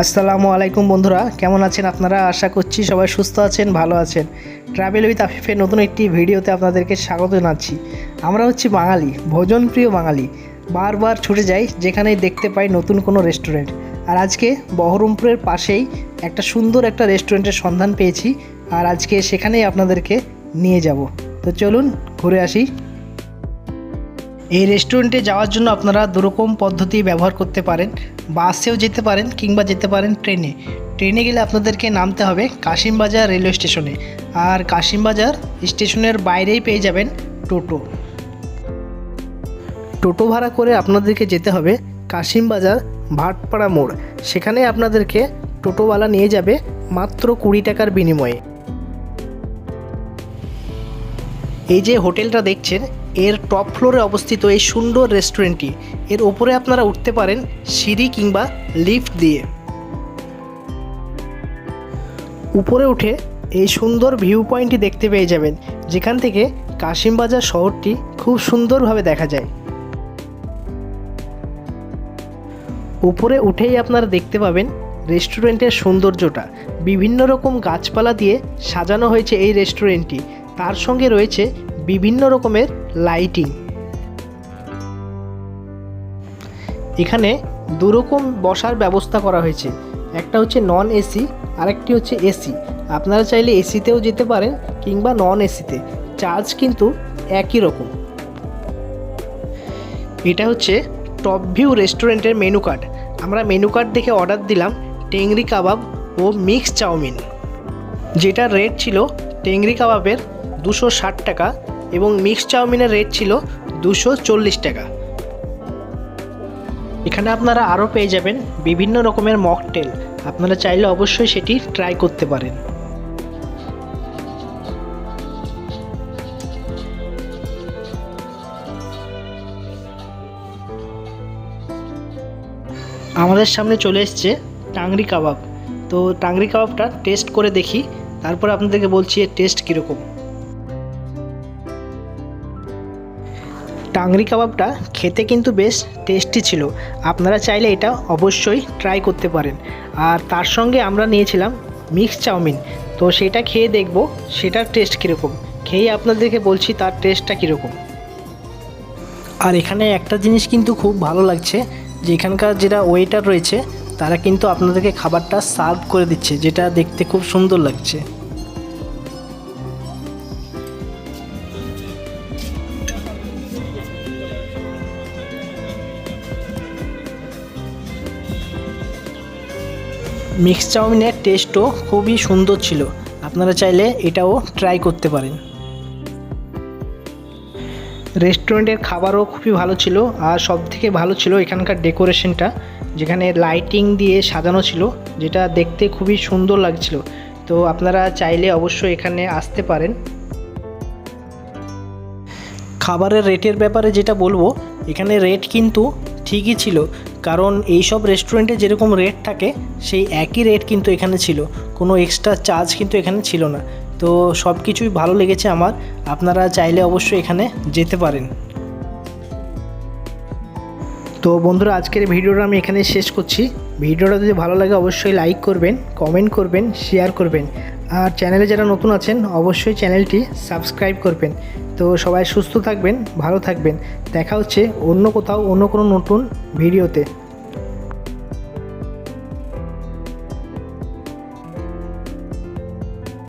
আসসালামু আলাইকুম বন্ধুরা, কেমন আছেন আপনারা? আশা করছি সবাই সুস্থ আছেন, ভালো আছেন। ট্রাভেল উইথ আফিফের নতুন একটি ভিডিওতে আপনাদেরকে স্বাগত জানাচ্ছি। আমরা হচ্ছি বাঙালি, ভোজনপ্রিয় বাঙালি। বারবার ছুটে যাই, যেখানেই দেখতে পাই নতুন কোনো রেস্টুরেন্ট আর আজকে বহরমপুরের পাশেই একটা সুন্দর একটা রেস্টুরেন্টের সন্ধান পেয়েছি। আর আজকে সেখানেই আপনাদেরকে নিয়ে যাব। তো চলুন, ঘুরে আসি। এই রেস্টুরেন্টে যাওয়ার জন্য আপনারা দুরকম পদ্ধতি ব্যবহার করতে পারেন। বাসেও যেতে পারেন কিংবা যেতে পারেন ট্রেনে ট্রেনে গেলে আপনাদেরকে নামতে হবে কাশিমবাজার রেলওয়ে স্টেশনে আর কাশিমবাজার স্টেশনের বাইরেই পেয়ে যাবেন টোটো। টোটো ভাড়া করে আপনাদেরকে যেতে হবে কাশিমবাজার ভাটপাড়া মোড়। সেখানে আপনাদেরকে টোটোওয়ালা নিয়ে যাবে মাত্র কুড়ি টাকার বিনিময়ে। এই যে হোটেলটা দেখছেন, এর টপ ফ্লোরে অবস্থিত এই সুন্দর রেস্টুরেন্টটি, এর ওপরে আপনারা উঠতে পারেন সিঁড়ি কিংবা লিফট দিয়ে। উপরে উঠে এই সুন্দর ভিউ পয়েন্টটি দেখতে পেয়ে যাবেন, যেখান থেকে কাশিমবাজার শহরটি খুব সুন্দরভাবে দেখা যায়। উপরে উঠেই আপনারা দেখতে পাবেন রেস্টুরেন্টের সৌন্দর্যটা। বিভিন্ন রকম গাছপালা দিয়ে সাজানো হয়েছে এই রেস্টুরেন্টটি। তার সঙ্গে রয়েছে বিভিন্ন রকমের লাইটিং এখানে দুরকম বসার ব্যবস্থা করা হয়েছে। একটা হচ্ছে নন এসি আরেকটি হচ্ছে এসি আপনারা চাইলে এসিতেও যেতে পারেন কিংবা নন এসিতে চার্জ কিন্তু একই রকম। এটা হচ্ছে টপ ভিউ রেস্টুরেন্টের মেনু কার্ড আমরা মেনু কার্ড দেখে অর্ডার দিলাম টেংরি কাবাব ও মিক্স চাউমিন। যেটার রেট ছিল টেংরি কাবাবের দুশো ষাট টাকা এবং মিক্স চাউমিনের রেট ছিল দুশো চল্লিশ টাকা। এখানে আপনারা আরও পেয়ে যাবেন বিভিন্ন রকমের মকটেল। আপনারা চাইলে অবশ্যই সেটি ট্রাই করতে পারেন। আমাদের সামনে চলে এসছে টাংরি কাবাব। তো টাংরি কাবাবটা টেস্ট করে দেখি, তারপর আপনাদেরকে বলছি এর টেস্ট কীরকম। টাংরি কাবাবটা খেতে কিন্তু বেশ টেস্টি ছিল। আপনারা চাইলে এটা অবশ্যই ট্রাই করতে পারেন। আর তার সঙ্গে আমরা নিয়েছিলাম মিক্স চাউমিন। তো সেটা খেয়ে দেখব সেটার টেস্ট কীরকম। খেয়ে আপনাদেরকে বলছি তার টেস্টটা কীরকম। আর এখানে একটা জিনিস কিন্তু খুব ভালো লাগছে, যে এখানকার যেটা ওয়েটার রয়েছে, তারা কিন্তু আপনাদেরকে খাবারটা সার্ভ করে দিচ্ছে, যেটা দেখতে খুব সুন্দর লাগছে। মিক্স চাউমিনের টেস্টও খুবই সুন্দর ছিল। আপনারা চাইলে এটাও ট্রাই করতে পারেন। রেস্টুরেন্টের খাবারও খুবই ভালো ছিল আর সব থেকে ভালো ছিল এখানকার ডেকোরেশনটা যেখানে লাইটিং দিয়ে সাজানো ছিল, যেটা দেখতে খুবই সুন্দর লাগছিল। তো আপনারা চাইলে অবশ্যই এখানে আসতে পারেন। খাবারের রেটের ব্যাপারে যেটা বলব, এখানে রেট কিন্তু ঠিকই ছিল। কারণ এই সব রেস্টুরেন্টে যেরকম রেট থাকে, সেই একই রেট কিন্তু এখানে ছিল। কোনো এক্সট্রা চার্জ কিন্তু এখানে ছিল না। তো সব কিছুই ভালো লেগেছে আমার। আপনারা চাইলে অবশ্যই এখানে যেতে পারেন। তো বন্ধুরা, আজকের ভিডিওটা আমি এখানে শেষ করছি। ভিডিওটা যদি ভালো লাগে, অবশ্যই লাইক করবেন কমেন্ট করবেন শেয়ার করবেন। আর চ্যানেলে যারা নতুন আছেন, অবশ্যই চ্যানেলটি সাবস্ক্রাইব করবেন। তো সবাই সুস্থ থাকবেন, ভালো থাকবেন। দেখা হচ্ছে অন্য কোথাও, অন্য কোনো নতুন ভিডিওতে